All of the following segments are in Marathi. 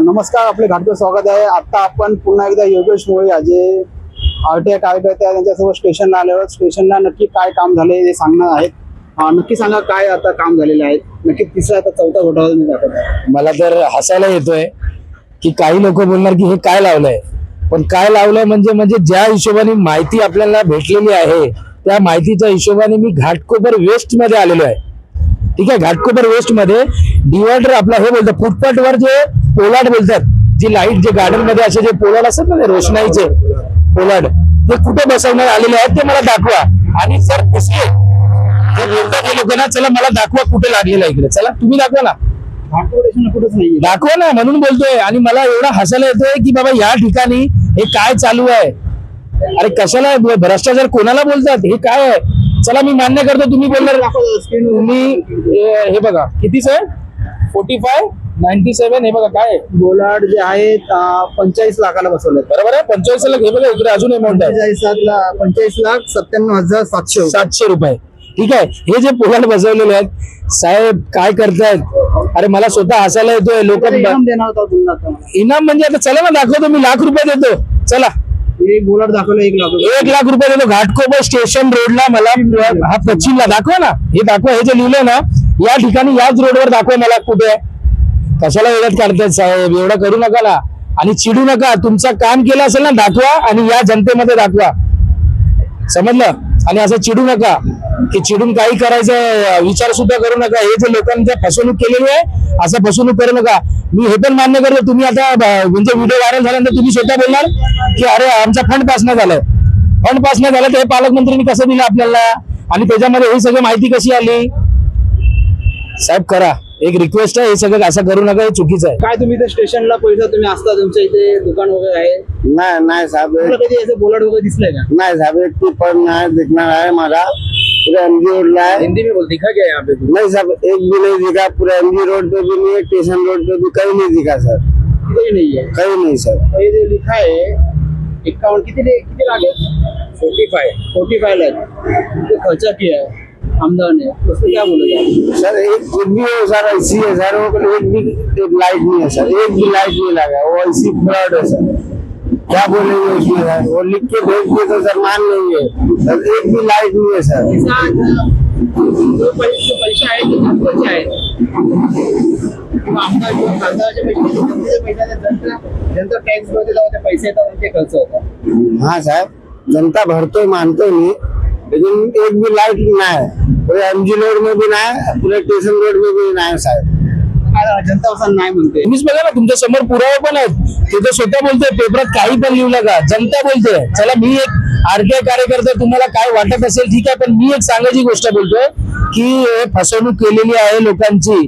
नमस्कार आपले घाटकर स्वागत आहे. आता आपण पुन्हा एकदा योगेश मोळे जे आरटीआय कार्यकर्ते आहेत त्यांच्यासोबत स्टेशनला आल्यावर स्टेशनला नक्की काय काम झाले हे सांगणार आहेत. नक्की सांगा काय आता काम झालेलं आहे. नक्की तिसरा आता चौथा घोटाळा मी दाखवत. मला तर हसायला येतोय की काही लोक बोलणार की हे काय लावलंय. पण काय लावलंय म्हणजे म्हणजे ज्या हिशोबाने माहिती आपल्याला भेटलेली आहे त्या माहितीच्या हिशोबाने मी घाटकोपर वेस्टमध्ये आलेलो आहे. ठीक आहे घाटकोपर वेस्टमध्ये डिवायडर आपला हे बोलतो फुटपाथवर जे पोलाड बोलतात. जी लाइट जे गार्डनमध्ये असे जे पोलाड असतात ना रोषणाईचे पोलाड ते कुठे बसवण्यात आलेले आहेत ते मला दाखवा. आणि जर दिसले तर बोलतात लोकांना चला मला दाखवा कुठे लागलेलं आहे इकडे. चला तुम्ही दाखवा ना. दाखवा ना म्हणून बोलतोय. आणि मला एवढा हसायला येतोय की बाबा या ठिकाणी हे काय चालू आहे? अरे कशाला भ्रष्टाचार कोणाला बोलतात? हे काय आहे? चला मी मान्य करतो तुम्ही बोलणार. तुम्ही हे हे बघा कितीच आहे फोर्टी फाय नाईन्टी सेव्हन हे बघा काय आहे? बोलाड जे आहेत पंचेचाळीस लाखाला बसवले बरोबर आहे? पंचेचाळीस लाख हे बघा इकडे अजून अमाऊंट आहे. पंचेचाळीस लाख सत्त्याण्णव हजार सातशे. सातशे रुपये. ठीक आहे? हे जे पोलाड बसवलेले आहेत साहेब काय करतायत? अरे मला स्वतः हसायला येतोय. लोक इनाम देणार होता आता. इनाम म्हणजे आता चला ना दाखवतो. मी लाख रुपये देतो. चला. एक बोलाड दाखवलं एक लाख रुपये. एक लाख रुपये देतो. घाटकोपर स्टेशन रोडला मला हा पश्चिमला दाखवा ना. हे दाखवा हे जे लिहिलंय ना या ठिकाणी याच रोडवर दाखवा मला कुठे आहे. कशाला वेळात काढतायत साहेब? एवढं करू नका ना. आणि चिडू नका. तुमचं काम केलं असेल ना दाखवा आणि या जनतेमध्ये दाखवा. समजलं? आणि असं चिडू नका. की चिडून काही करायचं विचार सुद्धा करू नका. हे जे लोकांच्या फसवणूक केलेली आहे असं फसवणूक करू नका. मी हे पण मान्य करतो तुम्ही आता म्हणजे व्हिडिओ व्हायरल झाल्यानंतर तुम्ही स्वतः बोलणार की अरे आमचा फंड पास नाही झालाय फंड पास नाही झालं तर हे पालकमंत्र्यांनी कसं दिलं आपल्याला? आणि त्याच्यामध्ये ही सगळी माहिती कशी आली? साहेब करा. एक रिक्वेस्ट आहे हे सगळं असं करू नका हे चुकीचं आहे. काय तुम्ही इथे स्टेशनला पैसा तुम्ही असता तुमच्या इथे दुकान वगैरे आहे? नाही नाही साहेब. कधी बोलाड वगैरे दिसलंय का? नाही साहब एक भी पर नहीं दिखना है हमारा पूरा एमजी रोड ला है हिंदी में बोल दिखा क्या यहाँ पे नहीं साहब एक भी नहीं दिखा पूरा एमजी रोड पे भी नहीं है स्टेशन रोड पे भी कहीं नहीं दिखा सर किती नाहीये कहीं नहीं सर हे जे लिखा आहे एक्कावन्न किती किती लागेल? Forty five forty five lakh. जो खर्चा किया है आमदार ने उसमें क्या बोलेगा सर एक एक भी हो सर ऐसी है सर वो एक भी एक लाइट नहीं है सर एक भी लाइट नहीं लगा वो ऐसी फ्रॉड है सर क्या बोलेंगे उसमें सर वो लिख के भेज दिए तो सर मान लेंगे सर एक भी लाइट नहीं है सर पैसा आमदार किंवा खासदाराचे जनता टॅक्समध्ये जेव्हा ते पैसे येतात ते खर्च होतात हाँ साहब जनता भरतो मानतो नहीं लेकिन एक भी लाइट ना है। पूरे एमजी रोड में भी ना है पूरे स्टेशन रोड में भी ना है साहब। जनता नाही म्हणते तुम्हीच बघा ना तुमच्यासमोर पुरावे पण आहेत. ते तर स्वतः बोलतोय पेपरात काही पण लिहू नका. जनता बोलतोय चला मी एक आरटीआय कार्यकर्ता तुम्हाला काय वाटत असेल ठीक आहे पण मी एक सांगायची गोष्ट बोलतोय की हे फसवणूक केलेली आहे लोकांची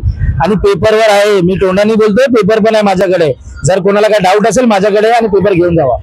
आणि पेपरवर आहे. मी तोंडाने बोलतोय पेपर पण आहे माझ्याकडे. जर कोणाला काय डाऊट असेल माझ्याकडे आणि पेपर घेऊन जावा.